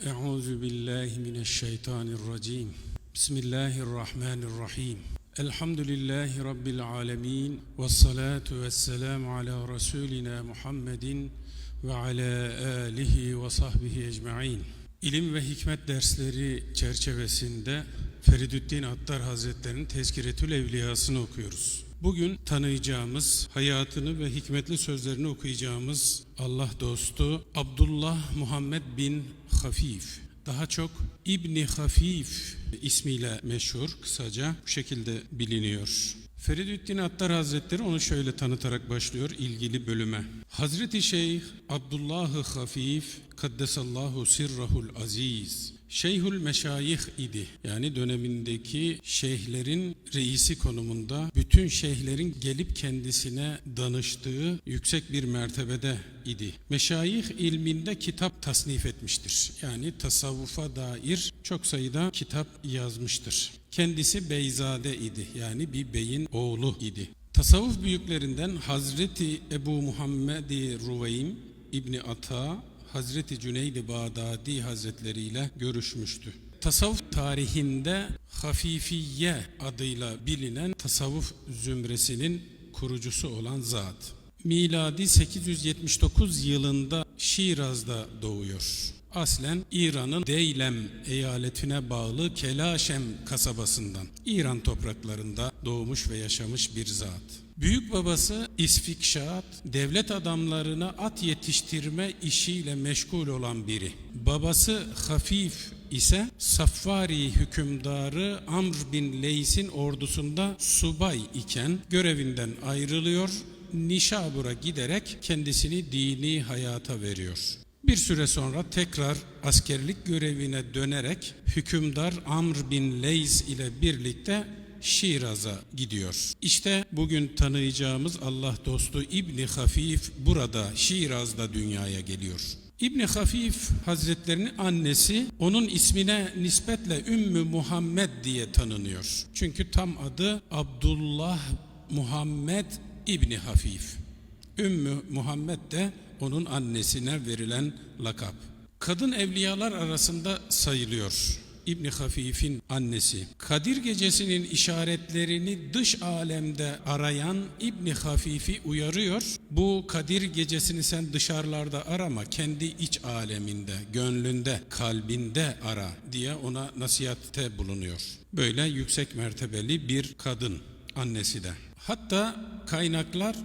Euzu billahi mineşşeytanirracim. Bismillahirrahmanirrahim. Elhamdülillahi rabbil alamin. Ves salatu vesselamu ala rasulina Muhammedin ve ala alihi ve sahbihi ecmaîn. İlim ve hikmet dersleri çerçevesinde Feridüddin Attar Hazretleri'nin Tezkiretül Evliyasını okuyoruz. Bugün tanıyacağımız, hayatını ve hikmetli sözlerini okuyacağımız Allah dostu Abdullah Muhammed bin Hafif. Daha çok İbni Hafif ismiyle meşhur, kısaca bu şekilde biliniyor. Feridüddin Attar Hazretleri onu şöyle tanıtarak başlıyor ilgili bölüme. Hazreti Şeyh Abdullah Hafif Kaddesallahu sirrahul aziz Şeyhül Meşayih idi. Yani dönemindeki şeyhlerin reisi konumunda bütün şeyhlerin gelip kendisine danıştığı yüksek bir mertebede idi. Meşayih ilminde kitap tasnif etmiştir. Yani tasavvufa dair çok sayıda kitap yazmıştır. Kendisi beyzade idi. Yani bir beyin oğlu idi. Tasavvuf büyüklerinden Hazreti Ebu Muhammedi Ruveym İbni Ata Hazreti Cüneyd-i Bağdadi Hazretleri ile görüşmüştü. Tasavvuf tarihinde Hafifiye adıyla bilinen tasavvuf zümresinin kurucusu olan zat. Miladi 879 yılında Şiraz'da doğuyor. Aslen İran'ın Deylem eyaletine bağlı Kelaşem kasabasından, İran topraklarında doğmuş ve yaşamış bir zat. Büyük babası İsfikşat, devlet adamlarına at yetiştirme işiyle meşgul olan biri. Babası Hafif ise Safvari hükümdarı Amr bin Leys'in ordusunda subay iken görevinden ayrılıyor, Nişabur'a giderek kendisini dini hayata veriyor. Bir süre sonra tekrar askerlik görevine dönerek hükümdar Amr bin Leys ile birlikte Şiraz'a gidiyor. İşte bugün tanıyacağımız Allah dostu İbni Hafif burada Şiraz'da dünyaya geliyor. İbni Hafif Hazretlerinin annesi onun ismine nispetle Ümmü Muhammed diye tanınıyor. Çünkü tam adı Abdullah Muhammed İbni Hafif. Ümmü Muhammed de onun annesine verilen lakap. Kadın evliyalar arasında sayılıyor. İbni Hafif'in annesi. Kadir gecesinin işaretlerini dış alemde arayan İbni Hafif'i uyarıyor. Bu Kadir gecesini sen dışarılarda arama, kendi iç aleminde, gönlünde, kalbinde ara diye ona nasihatte bulunuyor. Böyle yüksek mertebeli bir kadın annesi de. Hatta kaynaklar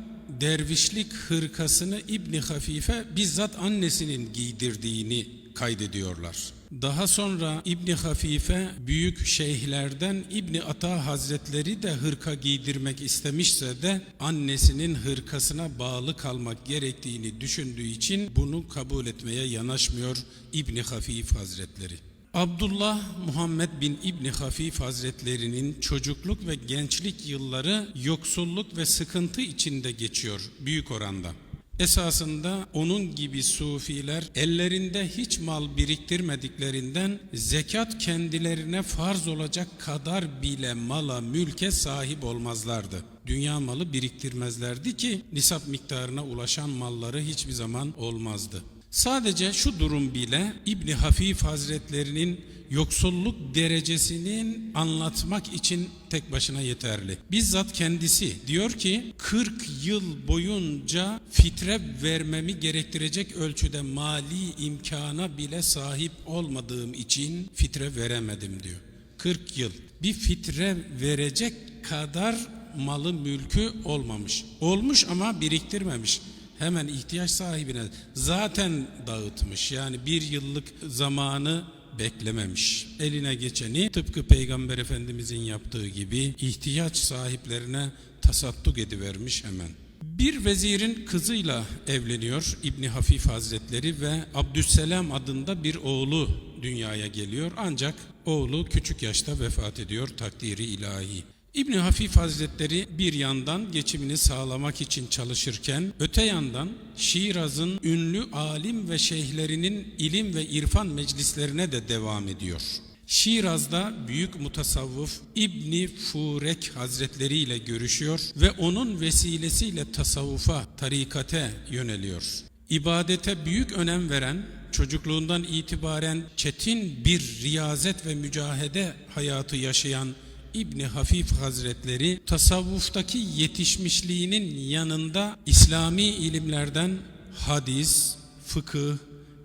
dervişlik hırkasını İbni Hafife bizzat annesinin giydirdiğini kaydediyorlar. Daha sonra İbni Hafife büyük şeyhlerden İbni Ata Hazretleri de hırka giydirmek istemişse de annesinin hırkasına bağlı kalmak gerektiğini düşündüğü için bunu kabul etmeye yanaşmıyor İbni Hafif Hazretleri. Abdullah Muhammed bin İbni Hafif Hazretlerinin çocukluk ve gençlik yılları yoksulluk ve sıkıntı içinde geçiyor büyük oranda. Esasında onun gibi sufiler ellerinde hiç mal biriktirmediklerinden zekat kendilerine farz olacak kadar bile mala mülke sahip olmazlardı. Dünya malı biriktirmezlerdi ki nisap miktarına ulaşan malları hiçbir zaman olmazdı. Sadece şu durum bile İbni Hafif Hazretlerinin yoksulluk derecesinin anlatmak için tek başına yeterli. Bizzat kendisi diyor ki 40 yıl boyunca fitre vermemi gerektirecek ölçüde mali imkana bile sahip olmadığım için fitre veremedim diyor. 40 yıl bir fitre verecek kadar malı mülkü olmamış. Olmuş ama biriktirmemiş hemen ihtiyaç sahibine zaten dağıtmış. Yani bir yıllık zamanı beklememiş. Eline geçeni tıpkı Peygamber Efendimizin yaptığı gibi ihtiyaç sahiplerine tasadduk edivermiş hemen. Bir vezirin kızıyla evleniyor İbni Hafif Hazretleri ve Abdüsselam adında bir oğlu dünyaya geliyor. Ancak oğlu küçük yaşta vefat ediyor takdiri ilahi. İbni Hafif Hazretleri bir yandan geçimini sağlamak için çalışırken öte yandan Şiraz'ın ünlü alim ve şeyhlerinin ilim ve irfan meclislerine de devam ediyor. Şiraz'da büyük mutasavvıf İbni Furek Hazretleri ile görüşüyor ve onun vesilesiyle tasavvufa, tarikate yöneliyor. İbadete büyük önem veren çocukluğundan itibaren çetin bir riyazet ve mücahede hayatı yaşayan İbni Hafif Hazretleri tasavvuftaki yetişmişliğinin yanında İslami ilimlerden hadis, fıkıh,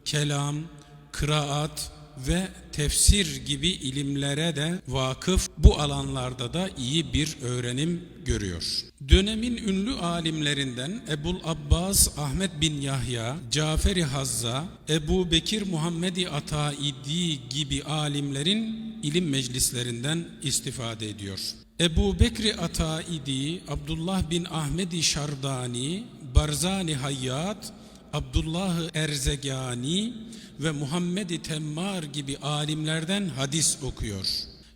kelam, kıraat ve tefsir gibi ilimlere de vakıf bu alanlarda da iyi bir öğrenim görüyor. Dönemin ünlü alimlerinden Ebul Abbas Ahmet bin Yahya, Caferi Hazza, Ebu Bekir Muhammedi Ataidi gibi alimlerin ilim meclislerinden istifade ediyor. Ebu Bekri Ataidi, Abdullah bin Ahmedi Şardani, Barzani Hayyat, Abdullah Erzegani ve Muhammed-i Temmar gibi alimlerden hadis okuyor.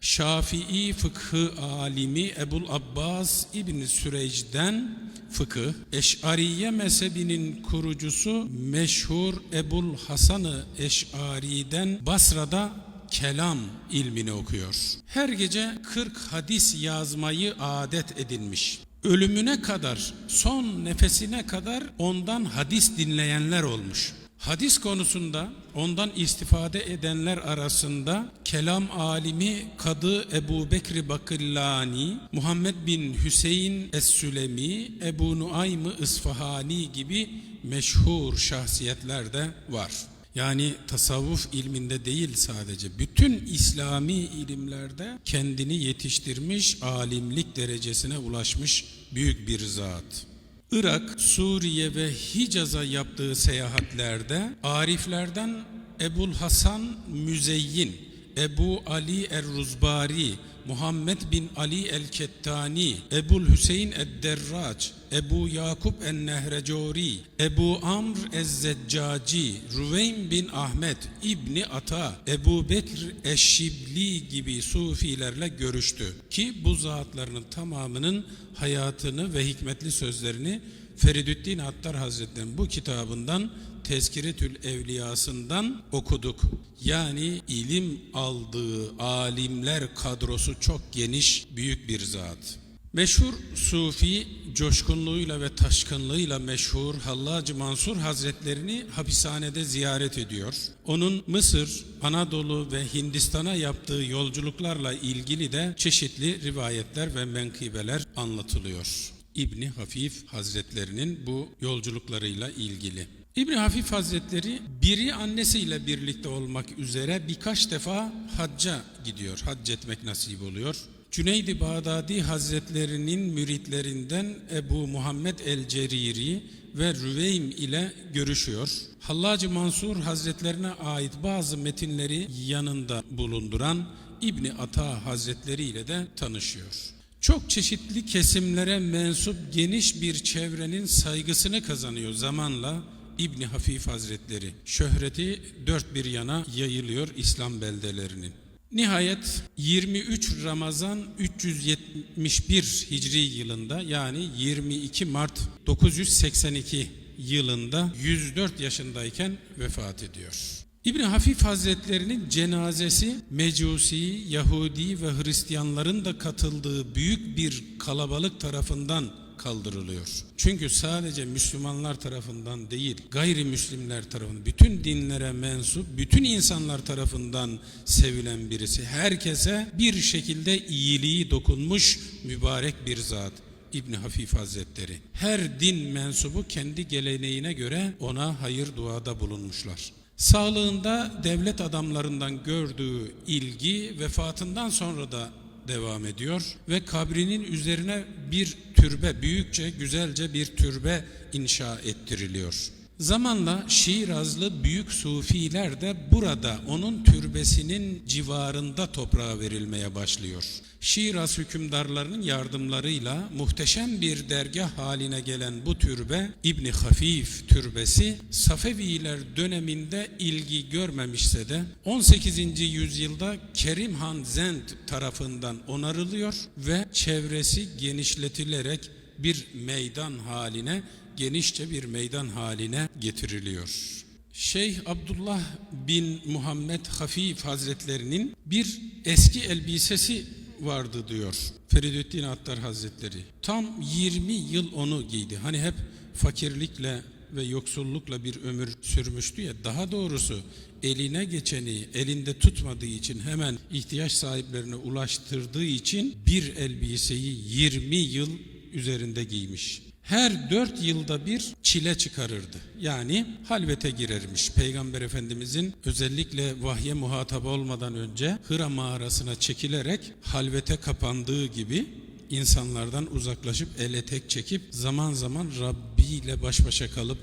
Şafii fıkhı alimi Ebul Abbas İbn Süreyc'den fıkıh, Eş'ariye mezhebinin kurucusu meşhur Ebul Hasan-ı Eş'ari'den Basra'da kelam ilmini okuyor. Her gece 40 hadis yazmayı adet edinmiş. Ölümüne kadar, son nefesine kadar ondan hadis dinleyenler olmuş. Hadis konusunda ondan istifade edenler arasında kelam alimi Kadı Ebu Bekri Bakillani, Muhammed bin Hüseyin Es-Sülemi, Ebu Nuaym-ı İsfahani gibi meşhur şahsiyetler de var. Yani tasavvuf ilminde değil sadece bütün İslami ilimlerde kendini yetiştirmiş, alimlik derecesine ulaşmış büyük bir zat. Irak, Suriye ve Hicaz'a yaptığı seyahatlerde ariflerden Ebul Hasan Müzeyyin, Ebu Ali Er-Ruzbari, Muhammed bin Ali el-Kettani, Ebul Hüseyin ed-Derraç, Ebu Yakup en-Nehrecori, Ebu Amr ez-Zeccaci, Rüveym bin Ahmet, İbni Ata, Ebu Bekr Eşşibli gibi sufilerle görüştü. Ki bu zatlarının tamamının hayatını ve hikmetli sözlerini Feridüddin Attar Hazretleri'nin bu kitabından Tezkiretül Evliyasından okuduk. Yani ilim aldığı alimler kadrosu çok geniş, büyük bir zat. Meşhur Sufi coşkunluğuyla ve taşkınlığıyla meşhur Hallacı Mansur Hazretlerini hapishanede ziyaret ediyor. Onun Mısır, Anadolu ve Hindistan'a yaptığı yolculuklarla ilgili de çeşitli rivayetler ve menkıbeler anlatılıyor. İbni Hafif Hazretlerinin bu yolculuklarıyla ilgili. İbni Hafif Hazretleri biri annesiyle birlikte olmak üzere birkaç defa hacca gidiyor. Hac etmek nasip oluyor. Cüneydi Bağdadi Hazretlerinin müritlerinden Ebu Muhammed el-Ceriri ve Rüveym ile görüşüyor. Hallacı Mansur Hazretlerine ait bazı metinleri yanında bulunduran İbni Ata Hazretleri ile de tanışıyor. Çok çeşitli kesimlere mensup geniş bir çevrenin saygısını kazanıyor zamanla İbni Hafif Hazretleri. Şöhreti dört bir yana yayılıyor İslam beldelerinin. Nihayet 23 Ramazan 371 Hicri yılında yani 22 Mart 982 yılında 104 yaşındayken vefat ediyor. İbni Hafif Hazretlerinin cenazesi Mecusi, Yahudi ve Hristiyanların da katıldığı büyük bir kalabalık tarafından kaldırılıyor. Çünkü sadece Müslümanlar tarafından değil, gayrimüslimler tarafından, bütün dinlere mensup, bütün insanlar tarafından sevilen birisi. Herkese bir şekilde iyiliği dokunmuş mübarek bir zat. İbni Hafif Hazretleri. Her din mensubu kendi geleneğine göre ona hayır duada bulunmuşlar. Sağlığında devlet adamlarından gördüğü ilgi vefatından sonra da devam ediyor ve kabrinin üzerine bir türbe, büyükçe, güzelce bir türbe inşa ettiriliyor. Zamanla Şirazlı büyük sufiler de burada onun türbesinin civarında toprağa verilmeye başlıyor. Şiraz hükümdarlarının yardımlarıyla muhteşem bir dergah haline gelen bu türbe İbni Hafif türbesi Safeviler döneminde ilgi görmemişse de 18. yüzyılda Kerim Han Zend tarafından onarılıyor ve çevresi genişletilerek bir meydan haline genişçe bir meydan haline getiriliyor. Şeyh Abdullah bin Muhammed Hafif Hazretlerinin bir eski elbisesi vardı diyor Feridüddin Attar Hazretleri. Tam 20 yıl onu giydi. Hani hep fakirlikle ve yoksullukla bir ömür sürmüştü ya daha doğrusu eline geçeni elinde tutmadığı için hemen ihtiyaç sahiplerine ulaştırdığı için bir elbiseyi 20 yıl üzerinde giymiş. Her dört yılda bir çile çıkarırdı. Yani halvete girermiş. Peygamber Efendimizin özellikle vahye muhatap olmadan önce Hıra mağarasına çekilerek halvete kapandığı gibi insanlardan uzaklaşıp ele tek çekip zaman zaman Rabbi ile baş başa kalıp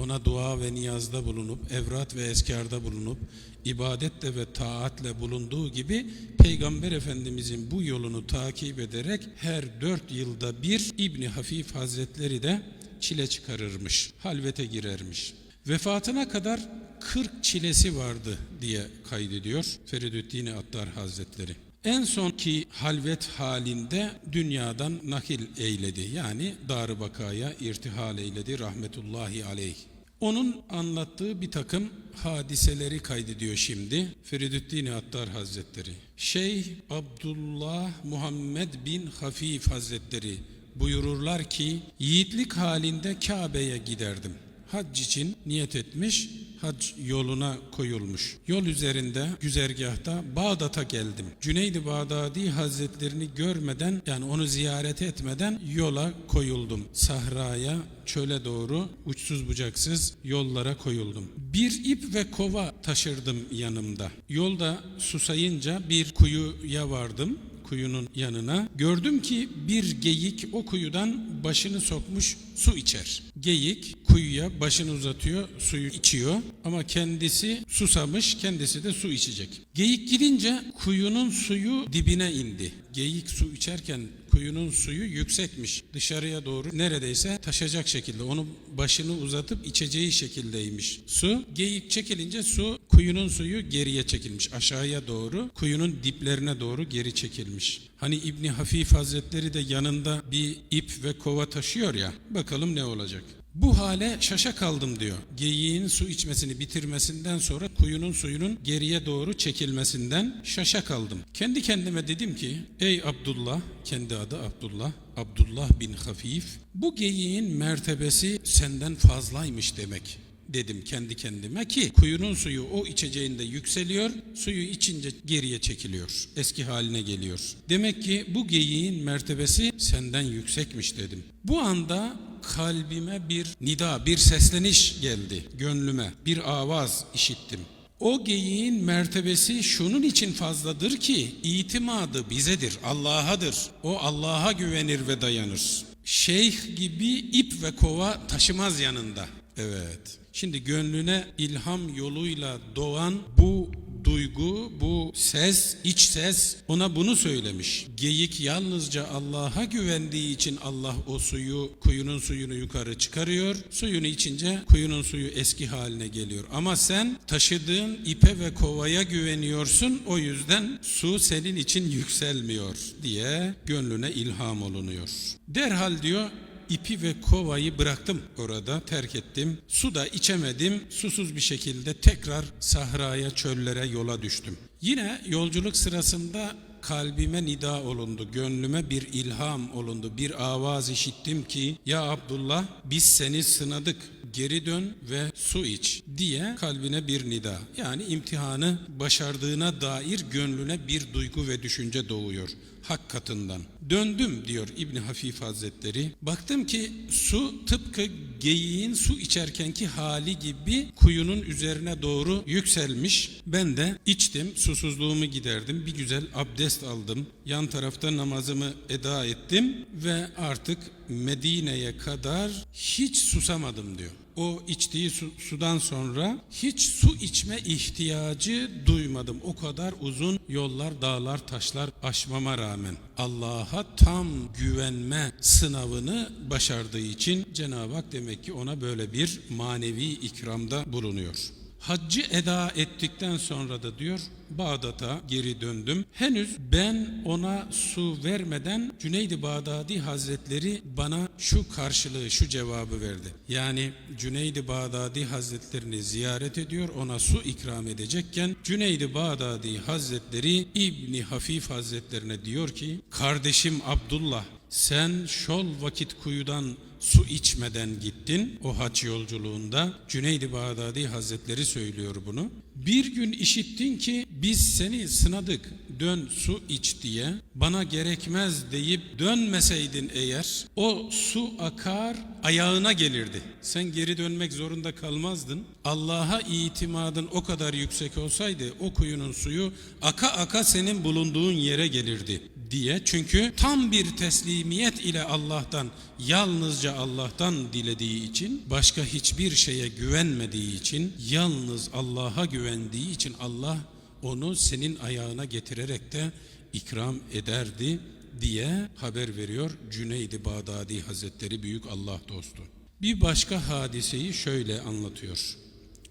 ona dua ve niyazda bulunup, evrat ve eskarda bulunup, ibadetle ve taatle bulunduğu gibi Peygamber Efendimizin bu yolunu takip ederek her dört yılda bir İbni Hafif Hazretleri de çile çıkarırmış, halvete girermiş. Vefatına kadar 40 çilesi vardı diye kaydediyor Feridüddin Attar Hazretleri. En sonki halvet halinde dünyadan nakil eyledi. Yani Dar-ı Bakaya irtihal eyledi rahmetullahi aleyh. Onun anlattığı bir takım hadiseleri kaydediyor şimdi Feridüddin Attar Hazretleri. Şeyh Abdullah Muhammed bin Hafif Hazretleri buyururlar ki yiğitlik halinde Kabe'ye giderdim. Hac için niyet etmiş, hac yoluna koyulmuş. Yol üzerinde güzergahta Bağdat'a geldim. Cüneydi Bağdadi Hazretlerini görmeden yani onu ziyaret etmeden yola koyuldum. Sahraya, çöle doğru uçsuz bucaksız yollara koyuldum. Bir ip ve kova taşırdım yanımda. Yolda susayınca bir kuyuya vardım kuyunun yanına. Gördüm ki bir geyik o kuyudan başını sokmuş su içer. Geyik kuyuya başını uzatıyor, suyu içiyor ama kendisi susamış, kendisi de su içecek. Geyik gidince kuyunun suyu dibine indi. Geyik su içerken kuyunun suyu yüksekmiş. Dışarıya doğru neredeyse taşacak şekilde. Onun başını uzatıp içeceği şekildeymiş. Su geyik çekilince su kuyunun suyu geriye çekilmiş. Aşağıya doğru kuyunun diplerine doğru geri çekilmiş. Hani İbni Hafif Hazretleri de yanında bir ip ve kova taşıyor ya. Bakalım ne olacak. Bu hale şaşa kaldım diyor. Geyiğin su içmesini bitirmesinden sonra kuyunun suyunun geriye doğru çekilmesinden şaşa kaldım. Kendi kendime dedim ki ey Abdullah, kendi adı Abdullah, Abdullah bin Hafif, bu geyiğin mertebesi senden fazlaymış demek dedim kendi kendime ki kuyunun suyu o içeceğinde yükseliyor, suyu içince geriye çekiliyor, eski haline geliyor. Demek ki bu geyiğin mertebesi senden yüksekmiş dedim. Bu anda kalbime bir nida, bir sesleniş geldi gönlüme. Bir avaz işittim. O geyiğin mertebesi şunun için fazladır ki itimadı bizedir, Allah'adır. O Allah'a güvenir ve dayanır. Şeyh gibi ip ve kova taşımaz yanında. Evet. Şimdi gönlüne ilham yoluyla doğan bu duygu, bu ses, iç ses ona bunu söylemiş. Geyik yalnızca Allah'a güvendiği için Allah o suyu, kuyunun suyunu yukarı çıkarıyor. Suyunu içince kuyunun suyu eski haline geliyor. Ama sen taşıdığın ipe ve kovaya güveniyorsun. O yüzden su senin için yükselmiyor diye gönlüne ilham olunuyor. Derhal diyor ipi ve kovayı bıraktım orada terk ettim. Su da içemedim. Susuz bir şekilde tekrar sahraya, çöllere yola düştüm. Yine yolculuk sırasında kalbime nida olundu, gönlüme bir ilham olundu, bir avaz işittim ki ya Abdullah biz seni sınadık, geri dön ve su iç diye kalbine bir nida. Yani imtihanı başardığına dair gönlüne bir duygu ve düşünce doğuyor hak katından. Döndüm diyor İbni Hafif Hazretleri. Baktım ki su tıpkı geyiğin su içerkenki hali gibi kuyunun üzerine doğru yükselmiş. Ben de içtim, susuzluğumu giderdim. Bir güzel abdest aldım. Yan tarafta namazımı eda ettim ve artık Medine'ye kadar hiç susamadım diyor. O içtiği su, sudan sonra hiç su içme ihtiyacı duymadım. O kadar uzun yollar, dağlar, taşlar aşmama rağmen Allah'a tam güvenme sınavını başardığı için Cenab-ı Hak demek ki ona böyle bir manevi ikramda bulunuyor. Haccı eda ettikten sonra da diyor Bağdat'a geri döndüm. Henüz ben ona su vermeden Cüneydi Bağdadi Hazretleri bana şu karşılığı, şu cevabı verdi. Yani Cüneydi Bağdadi Hazretlerini ziyaret ediyor, ona su ikram edecekken Cüneydi Bağdadi Hazretleri İbni Hafif Hazretlerine diyor ki, kardeşim Abdullah sen şol vakit kuyudan su içmeden gittin o haç yolculuğunda. Cüneyd-i Bağdadi Hazretleri söylüyor bunu. Bir gün işittin ki biz seni sınadık dön su iç diye bana gerekmez deyip dönmeseydin eğer o su akar ayağına gelirdi. Sen geri dönmek zorunda kalmazdın. Allah'a itimadın o kadar yüksek olsaydı o kuyunun suyu aka aka senin bulunduğun yere gelirdi diye. Çünkü tam bir teslimiyet ile Allah'tan yalnızca Allah'tan dilediği için başka hiçbir şeye güvenmediği için yalnız Allah'a güvendiği için Allah onu senin ayağına getirerek de ikram ederdi diye haber veriyor Cüneyd-i Bağdadi Hazretleri Büyük Allah dostu. Bir başka hadiseyi şöyle anlatıyor.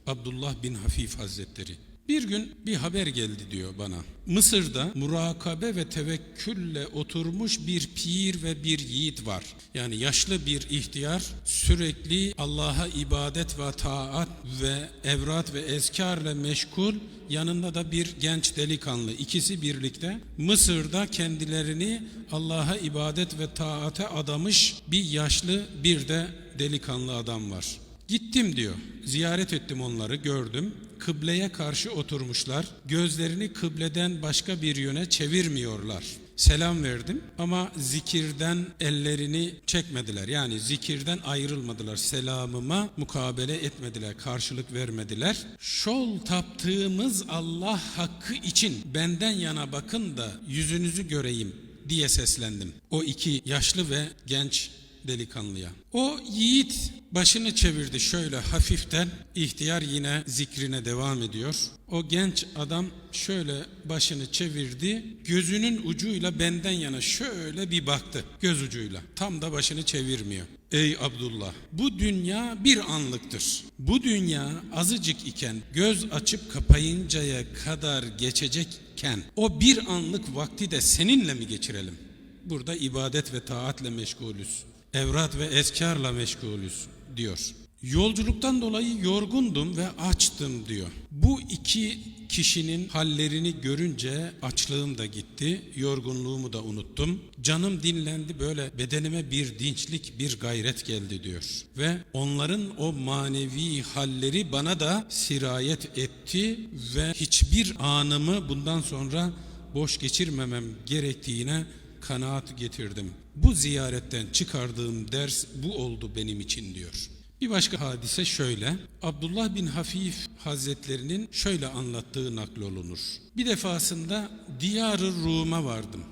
Abdullah bin Hafif Hazretleri. Bir gün bir haber geldi diyor bana. Mısır'da murakabe ve tevekkülle oturmuş bir pir ve bir yiğit var. Yani yaşlı bir ihtiyar sürekli Allah'a ibadet ve taat ve evrat ve ezkarla meşgul yanında da bir genç delikanlı ikisi birlikte Mısır'da kendilerini Allah'a ibadet ve taate adamış bir yaşlı bir de delikanlı adam var. Gittim diyor. Ziyaret ettim onları, gördüm. Kıbleye karşı oturmuşlar. Gözlerini kıbleden başka bir yöne çevirmiyorlar. Selam verdim ama zikirden ellerini çekmediler. Yani zikirden ayrılmadılar. Selamıma mukabele etmediler, karşılık vermediler. Şol taptığımız Allah hakkı için benden yana bakın da yüzünüzü göreyim diye seslendim. O iki yaşlı ve genç delikanlıya. O yiğit başını çevirdi şöyle hafiften. İhtiyar yine zikrine devam ediyor. O genç adam şöyle başını çevirdi. Gözünün ucuyla benden yana şöyle bir baktı. Göz ucuyla. Tam da başını çevirmiyor. Ey Abdullah bu dünya bir anlıktır. Bu dünya azıcık iken göz açıp kapayıncaya kadar geçecekken o bir anlık vakti de seninle mi geçirelim? Burada ibadet ve taatle meşgulüz evrat ve eskarla meşgulüz diyor. Yolculuktan dolayı yorgundum ve açtım diyor. Bu iki kişinin hallerini görünce açlığım da gitti, yorgunluğumu da unuttum. Canım dinlendi böyle bedenime bir dinçlik, bir gayret geldi diyor. Ve onların o manevi halleri bana da sirayet etti ve hiçbir anımı bundan sonra boş geçirmemem gerektiğine kanaat getirdim. Bu ziyaretten çıkardığım ders bu oldu benim için diyor. Bir başka hadise şöyle. Abdullah bin Hafif Hazretlerinin şöyle anlattığı naklolunur. Bir defasında Diyar-ı Rum'a vardım.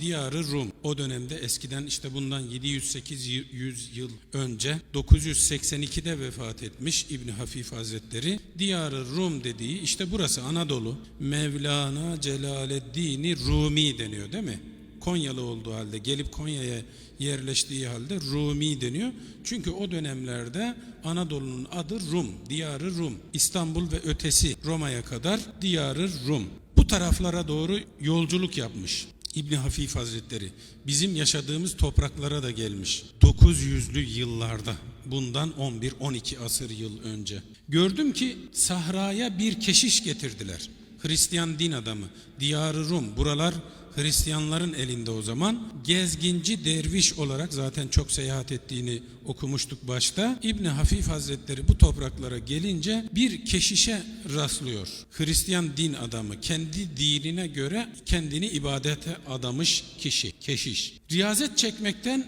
Diyarı Rum. O dönemde eskiden işte bundan 700-800 yıl önce 982'de vefat etmiş İbn Hafif Hazretleri. Diyarı Rum dediği işte burası Anadolu. Mevlana Celaleddin Rumi deniyor değil mi? Konyalı olduğu halde gelip Konya'ya yerleştiği halde Rumi deniyor. Çünkü o dönemlerde Anadolu'nun adı Rum, diyarı Rum. İstanbul ve ötesi Roma'ya kadar diyarı Rum. Bu taraflara doğru yolculuk yapmış. İbni Hafif Hazretleri bizim yaşadığımız topraklara da gelmiş. 900'lü yıllarda bundan 11-12 asır yıl önce. Gördüm ki sahraya bir keşiş getirdiler. Hristiyan din adamı. Diyarı Rum. Buralar Hristiyanların elinde o zaman. Gezginci derviş olarak zaten çok seyahat ettiğini okumuştuk başta. İbni Hafif Hazretleri bu topraklara gelince bir keşişe rastlıyor. Hristiyan din adamı. Kendi dinine göre kendini ibadete adamış kişi, keşiş. Riyazet çekmekten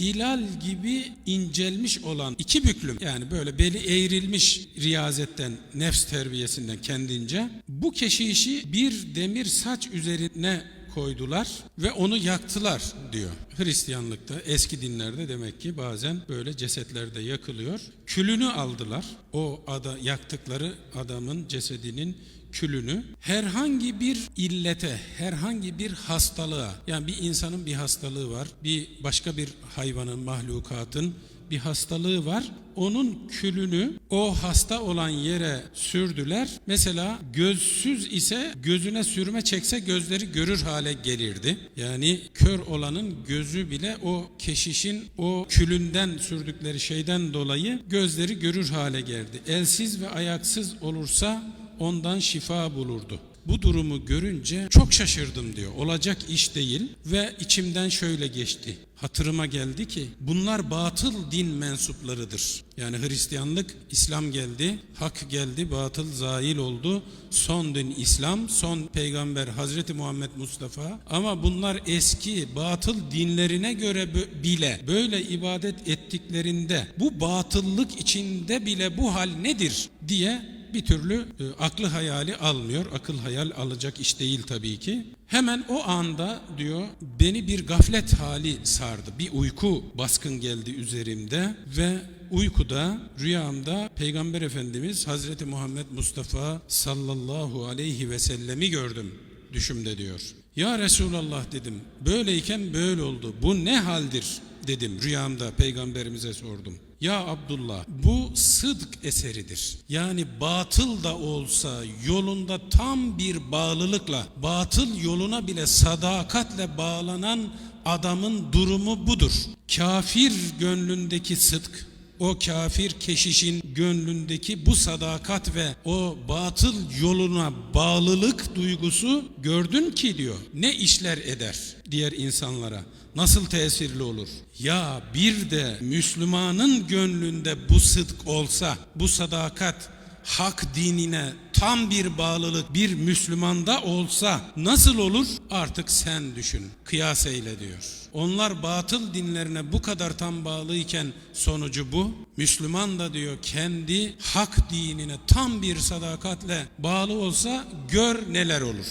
hilal gibi incelmiş olan iki büklüm yani böyle beli eğrilmiş riyazetten, nefs terbiyesinden kendince bu keşişi bir demir saç üzerine koydular ve onu yaktılar diyor. Hristiyanlıkta eski dinlerde demek ki bazen böyle cesetlerde yakılıyor. Külünü aldılar. O ada yaktıkları adamın cesedinin külünü herhangi bir illete, herhangi bir hastalığa yani bir insanın bir hastalığı var, bir başka bir hayvanın, mahlukatın bir hastalığı var. Onun külünü o hasta olan yere sürdüler. Mesela gözsüz ise gözüne sürme çekse gözleri görür hale gelirdi. Yani kör olanın gözü bile o keşişin o külünden sürdükleri şeyden dolayı gözleri görür hale geldi. Elsiz ve ayaksız olursa ondan şifa bulurdu. Bu durumu görünce çok şaşırdım diyor. Olacak iş değil ve içimden şöyle geçti. Hatırıma geldi ki bunlar batıl din mensuplarıdır. Yani Hristiyanlık, İslam geldi, hak geldi, batıl zail oldu. Son din İslam, son peygamber Hazreti Muhammed Mustafa. Ama bunlar eski batıl dinlerine göre bile böyle ibadet ettiklerinde bu batıllık içinde bile bu hal nedir diye bir türlü e, aklı hayali almıyor. Akıl hayal alacak iş değil tabii ki. Hemen o anda diyor beni bir gaflet hali sardı. Bir uyku baskın geldi üzerimde ve uykuda rüyamda Peygamber Efendimiz Hazreti Muhammed Mustafa sallallahu aleyhi ve sellemi gördüm düşümde diyor. Ya Resulallah dedim. Böyleyken böyle oldu. Bu ne haldir dedim rüyamda peygamberimize sordum. Ya Abdullah bu sıdk eseridir. Yani batıl da olsa yolunda tam bir bağlılıkla, batıl yoluna bile sadakatle bağlanan adamın durumu budur. Kafir gönlündeki sıdk, o kafir keşişin gönlündeki bu sadakat ve o batıl yoluna bağlılık duygusu gördün ki diyor. Ne işler eder diğer insanlara? Nasıl tesirli olur? Ya bir de Müslümanın gönlünde bu sıdk olsa, bu sadakat hak dinine tam bir bağlılık bir Müslümanda olsa nasıl olur? Artık sen düşün. Kıyas eyle diyor. Onlar batıl dinlerine bu kadar tam bağlıyken sonucu bu. Müslüman da diyor kendi hak dinine tam bir sadakatle bağlı olsa gör neler olur.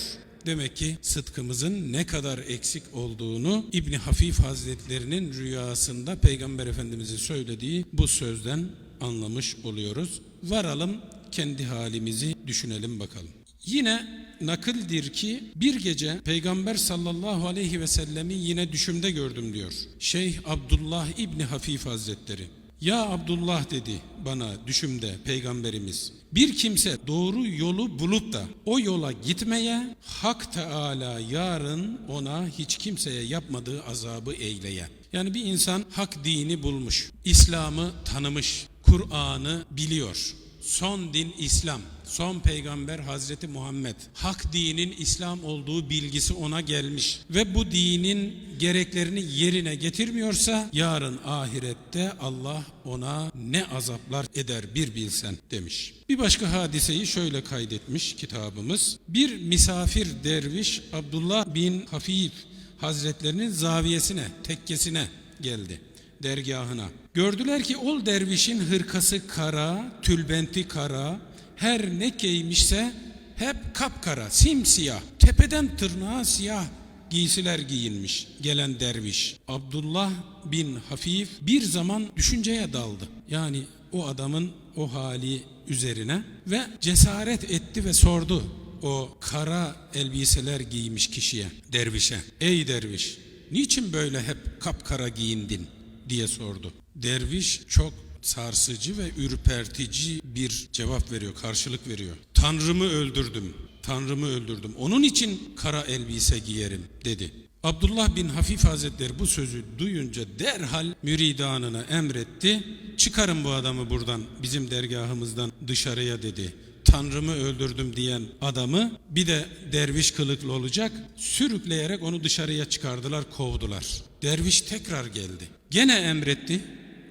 Demek ki sıdkımızın ne kadar eksik olduğunu İbni Hafif Hazretlerinin rüyasında Peygamber Efendimiz'in söylediği bu sözden anlamış oluyoruz. Varalım kendi halimizi düşünelim bakalım. Yine nakıldir ki bir gece Peygamber sallallahu aleyhi ve sellemi yine düşümde gördüm diyor. Şeyh Abdullah İbni Hafif Hazretleri. Ya Abdullah dedi bana düşümde peygamberimiz. Bir kimse doğru yolu bulup da o yola gitmeye Hak Teala yarın ona hiç kimseye yapmadığı azabı eyleye. Yani bir insan hak dini bulmuş, İslam'ı tanımış, Kur'an'ı biliyor. Son din İslam, son peygamber Hazreti Muhammed. Hak dinin İslam olduğu bilgisi ona gelmiş ve bu dinin gereklerini yerine getirmiyorsa yarın ahirette Allah ona ne azaplar eder bir bilsen demiş. Bir başka hadiseyi şöyle kaydetmiş kitabımız. Bir misafir derviş Abdullah bin Hafif Hazretlerinin zaviyesine, tekkesine geldi dergahına. Gördüler ki ol dervişin hırkası kara, tülbenti kara, her ne giymişse hep kapkara, simsiyah, tepeden tırnağa siyah giysiler giyinmiş gelen derviş. Abdullah bin Hafif bir zaman düşünceye daldı. Yani o adamın o hali üzerine ve cesaret etti ve sordu o kara elbiseler giymiş kişiye, dervişe. Ey derviş, niçin böyle hep kapkara giyindin diye sordu. Derviş çok sarsıcı ve ürpertici bir cevap veriyor, karşılık veriyor. Tanrımı öldürdüm, Tanrımı öldürdüm. Onun için kara elbise giyerim dedi. Abdullah bin Hafif Hazretleri bu sözü duyunca derhal müridanına emretti. Çıkarın bu adamı buradan, bizim dergahımızdan dışarıya dedi. Tanrımı öldürdüm diyen adamı bir de derviş kılıklı olacak sürükleyerek onu dışarıya çıkardılar kovdular. Derviş tekrar geldi. Gene emretti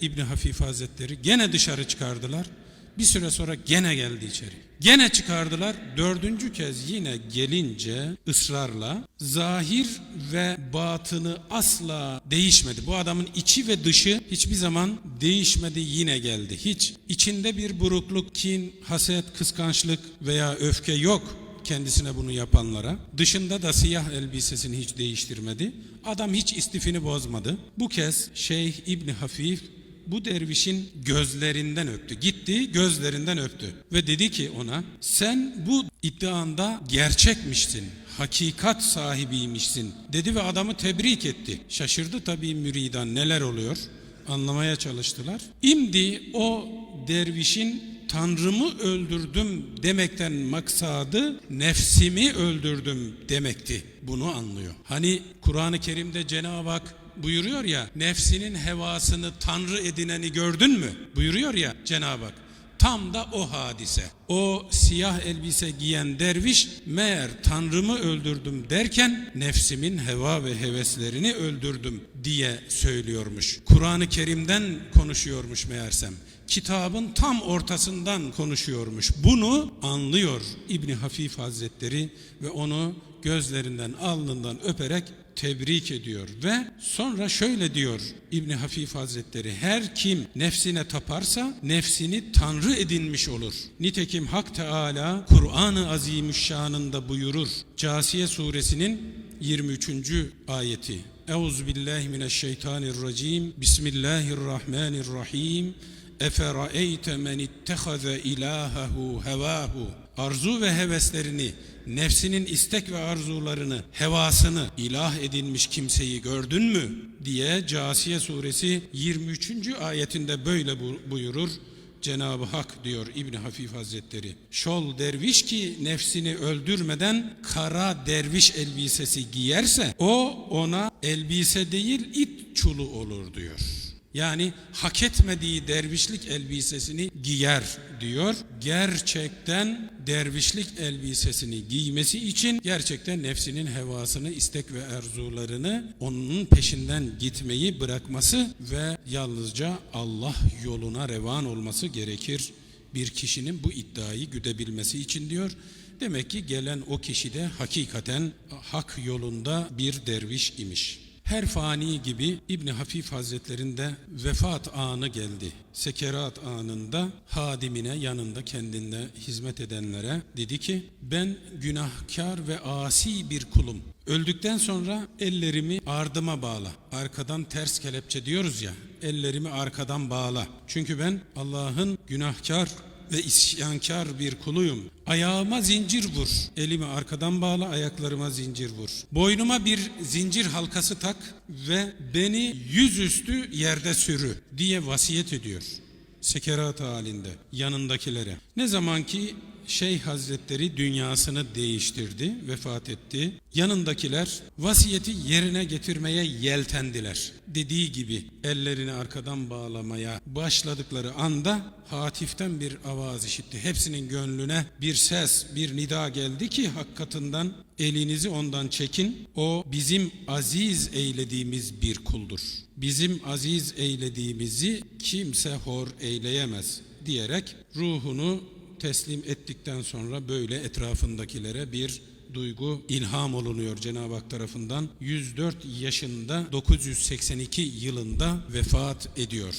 İbni Hafif Hazretleri gene dışarı çıkardılar. Bir süre sonra gene geldi içeri. Gene çıkardılar. Dördüncü kez yine gelince ısrarla zahir ve batını asla değişmedi. Bu adamın içi ve dışı hiçbir zaman değişmedi yine geldi. Hiç içinde bir burukluk, kin, haset, kıskançlık veya öfke yok kendisine bunu yapanlara. Dışında da siyah elbisesini hiç değiştirmedi. Adam hiç istifini bozmadı. Bu kez Şeyh İbni Hafif bu dervişin gözlerinden öptü. Gitti gözlerinden öptü ve dedi ki ona sen bu iddianda gerçekmişsin. Hakikat sahibiymişsin dedi ve adamı tebrik etti. Şaşırdı tabii müridan neler oluyor anlamaya çalıştılar. İmdi o dervişin Tanrımı öldürdüm demekten maksadı nefsimi öldürdüm demekti. Bunu anlıyor. Hani Kur'an-ı Kerim'de Cenab-ı Hak buyuruyor ya nefsinin hevasını tanrı edineni gördün mü? Buyuruyor ya Cenab-ı Hak. Tam da o hadise. O siyah elbise giyen derviş meğer Tanrımı öldürdüm derken nefsimin heva ve heveslerini öldürdüm diye söylüyormuş. Kur'an-ı Kerim'den konuşuyormuş meğersem. Kitabın tam ortasından konuşuyormuş. Bunu anlıyor İbni Hafif Hazretleri ve onu gözlerinden alnından öperek tebrik ediyor ve sonra şöyle diyor İbni Hafif Hazretleri her kim nefsine taparsa nefsini tanrı edinmiş olur. Nitekim Hak Teala Kur'an-ı Azimüşşan'ında buyurur. Casiye suresinin 23. ayeti. Euzu billahi mineşşeytanirracim. Bismillahirrahmanirrahim. Eferaeyte men ittehaze ilahehu hevahu. Arzu ve heveslerini, nefsinin istek ve arzularını, hevasını ilah edinmiş kimseyi gördün mü? diye Casiye suresi 23. ayetinde böyle bu- buyurur. Cenab-ı Hak diyor İbni Hafif Hazretleri. Şol derviş ki nefsini öldürmeden kara derviş elbisesi giyerse o ona elbise değil it çulu olur diyor. Yani hak etmediği dervişlik elbisesini giyer diyor. Gerçekten dervişlik elbisesini giymesi için gerçekten nefsinin hevasını, istek ve arzularını onun peşinden gitmeyi bırakması ve yalnızca Allah yoluna revan olması gerekir. Bir kişinin bu iddiayı güdebilmesi için diyor. Demek ki gelen o kişi de hakikaten hak yolunda bir derviş imiş. Her fani gibi İbni Hafif Hazretlerinde vefat anı geldi. Sekerat anında hadimine yanında kendine hizmet edenlere dedi ki ben günahkar ve asi bir kulum. Öldükten sonra ellerimi ardıma bağla. Arkadan ters kelepçe diyoruz ya. Ellerimi arkadan bağla. Çünkü ben Allah'ın günahkar ve isyankar bir kuluyum. Ayağıma zincir vur. Elimi arkadan bağla, ayaklarıma zincir vur. Boynuma bir zincir halkası tak ve beni yüzüstü yerde sürü diye vasiyet ediyor. Sekerat halinde yanındakilere. Ne zaman ki Şeyh Hazretleri dünyasını değiştirdi, vefat etti. Yanındakiler vasiyeti yerine getirmeye yeltendiler. Dediği gibi ellerini arkadan bağlamaya başladıkları anda hatiften bir avaz işitti. Hepsinin gönlüne bir ses, bir nida geldi ki hak katından elinizi ondan çekin. O bizim aziz eylediğimiz bir kuldur. Bizim aziz eylediğimizi kimse hor eyleyemez diyerek ruhunu teslim ettikten sonra böyle etrafındakilere bir duygu ilham olunuyor Cenab-ı Hak tarafından. 104 yaşında 982 yılında vefat ediyor.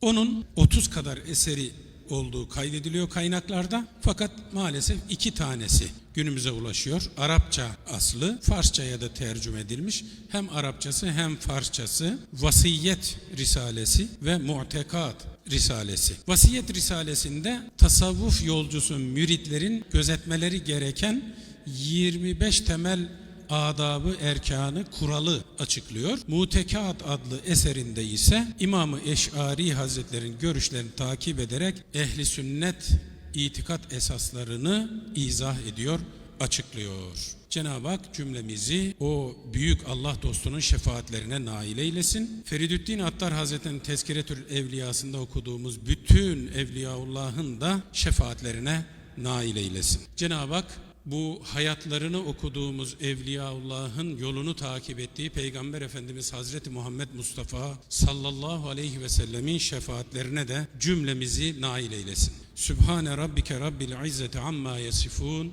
Onun 30 kadar eseri olduğu kaydediliyor kaynaklarda fakat maalesef iki tanesi günümüze ulaşıyor. Arapça aslı Farsçaya da tercüme edilmiş. Hem Arapçası hem Farsçası Vasiyet Risalesi ve Mu'tekat Risalesi. Vasiyet Risalesinde tasavvuf yolcusu müritlerin gözetmeleri gereken 25 temel adabı, erkanı, kuralı açıklıyor. Mutekat adlı eserinde ise İmam-ı Eş'ari Hazretlerin görüşlerini takip ederek ehli sünnet itikat esaslarını izah ediyor, açıklıyor. Cenab-ı Hak cümlemizi o büyük Allah dostunun şefaatlerine nail eylesin. Feridüddin Attar Hazretleri'nin Tezkiretül Evliyasında okuduğumuz bütün Evliyaullah'ın da şefaatlerine nail eylesin. Cenab-ı Hak bu hayatlarını okuduğumuz Evliyaullah'ın yolunu takip ettiği Peygamber Efendimiz Hazreti Muhammed Mustafa sallallahu aleyhi ve sellemin şefaatlerine de cümlemizi nail eylesin. Sübhane Rabbike Rabbil İzzeti Amma Yasifun